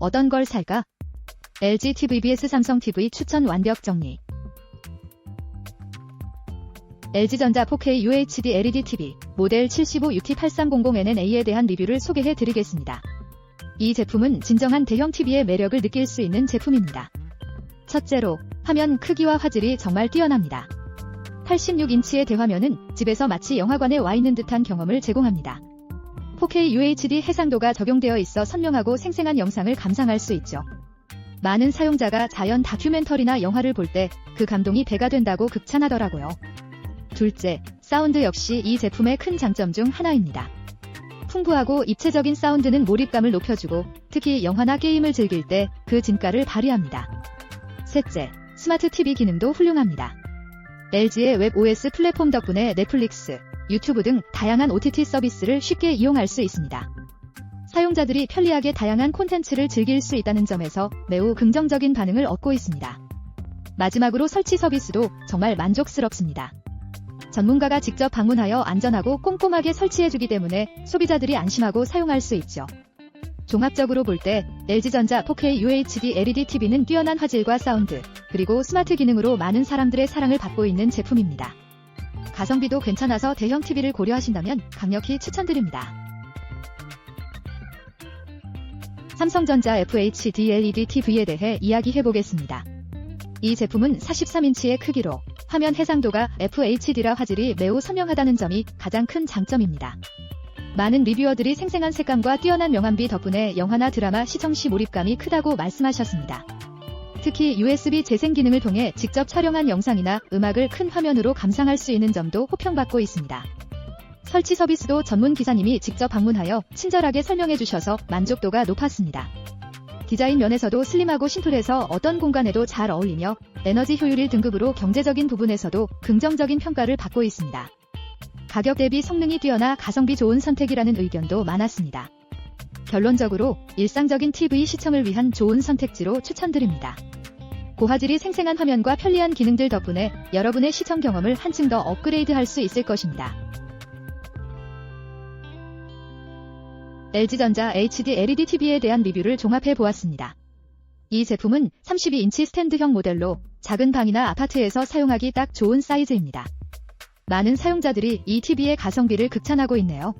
어떤 걸 살까? LG TV vs 삼성 TV 추천 완벽 정리. LG전자 4K UHD LED TV 모델 75UT8300NNA에 대한 리뷰를 소개해 드리겠습니다. 이 제품은 진정한 대형 TV의 매력을 느낄 수 있는 제품입니다. 첫째로 화면 크기와 화질이 정말 뛰어납니다. 86인치의 대화면은 집에서 마치 영화관에 와 있는 듯한 경험을 제공합니다. 4K UHD 해상도가 적용되어 있어 선명하고 생생한 영상을 감상할 수 있죠. 많은 사용자가 자연 다큐멘터리나 영화를 볼 때 그 감동이 배가 된다고 극찬하더라고요. 둘째, 사운드 역시 이 제품의 큰 장점 중 하나입니다. 풍부하고 입체적인 사운드는 몰입감을 높여주고 특히 영화나 게임을 즐길 때 그 진가를 발휘합니다. 셋째, 스마트 TV 기능도 훌륭합니다. LG의 웹 OS 플랫폼 덕분에 넷플릭스, 유튜브 등 다양한 OTT 서비스를 쉽게 이용할 수 있습니다. 사용자들이 편리하게 다양한 콘텐츠를 즐길 수 있다는 점에서 매우 긍정적인 반응을 얻고 있습니다. 마지막으로 설치 서비스도 정말 만족스럽습니다. 전문가가 직접 방문하여 안전하고 꼼꼼하게 설치해주기 때문에 소비자들이 안심하고 사용할 수 있죠. 종합적으로 볼 때 LG전자 4K UHD LED TV는 뛰어난 화질과 사운드, 그리고 스마트 기능으로 많은 사람들의 사랑을 받고 있는 제품입니다. 가성비도 괜찮아서 대형 TV를 고려하신다면 강력히 추천드립니다. 삼성전자 FHD LED TV에 대해 이야기해보겠습니다. 이 제품은 43인치의 크기로 화면 해상도가 FHD라 화질이 매우 선명하다는 점이 가장 큰 장점입니다. 많은 리뷰어들이 생생한 색감과 뛰어난 명암비 덕분에 영화나 드라마 시청 시 몰입감이 크다고 말씀하셨습니다. 특히 USB 재생 기능을 통해 직접 촬영한 영상이나 음악을 큰 화면으로 감상할 수 있는 점도 호평받고 있습니다. 설치 서비스도 전문 기사님이 직접 방문하여 친절하게 설명해 주셔서 만족도가 높았습니다. 디자인 면에서도 슬림하고 심플해서 어떤 공간에도 잘 어울리며 에너지 효율 1등급으로 경제적인 부분에서도 긍정적인 평가를 받고 있습니다. 가격 대비 성능이 뛰어나 가성비 좋은 선택이라는 의견도 많았습니다. 결론적으로 일상적인 TV 시청을 위한 좋은 선택지로 추천드립니다. 고화질이 생생한 화면과 편리한 기능들 덕분에 여러분의 시청 경험을 한층 더 업그레이드 할 수 있을 것입니다. LG전자 HD LED TV에 대한 리뷰를 종합해 보았습니다. 이 제품은 32인치 스탠드형 모델로 작은 방이나 아파트에서 사용하기 딱 좋은 사이즈입니다. 많은 사용자들이 이 TV의 가성비를 극찬하고 있네요.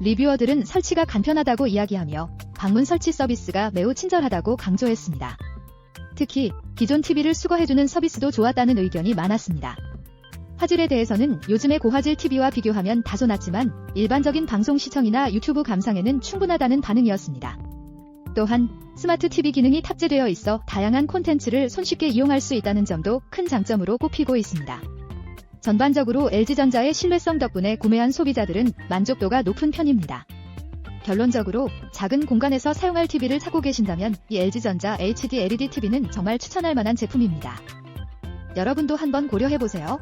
리뷰어들은 설치가 간편하다고 이야기하며 방문 설치 서비스가 매우 친절하다고 강조했습니다. 특히 기존 TV를 수거해주는 서비스도 좋았다는 의견이 많았습니다. 화질에 대해서는 요즘의 고화질 TV와 비교하면 다소 낮지만 일반적인 방송 시청이나 유튜브 감상에는 충분하다는 반응이었습니다. 또한 스마트 TV 기능이 탑재되어 있어 다양한 콘텐츠를 손쉽게 이용할 수 있다는 점도 큰 장점으로 꼽히고 있습니다. 전반적으로 LG전자의 신뢰성 덕분에 구매한 소비자들은 만족도가 높은 편입니다. 결론적으로 작은 공간에서 사용할 TV를 찾고 계신다면 이 LG전자 HD LED TV는 정말 추천할 만한 제품입니다. 여러분도 한번 고려해보세요.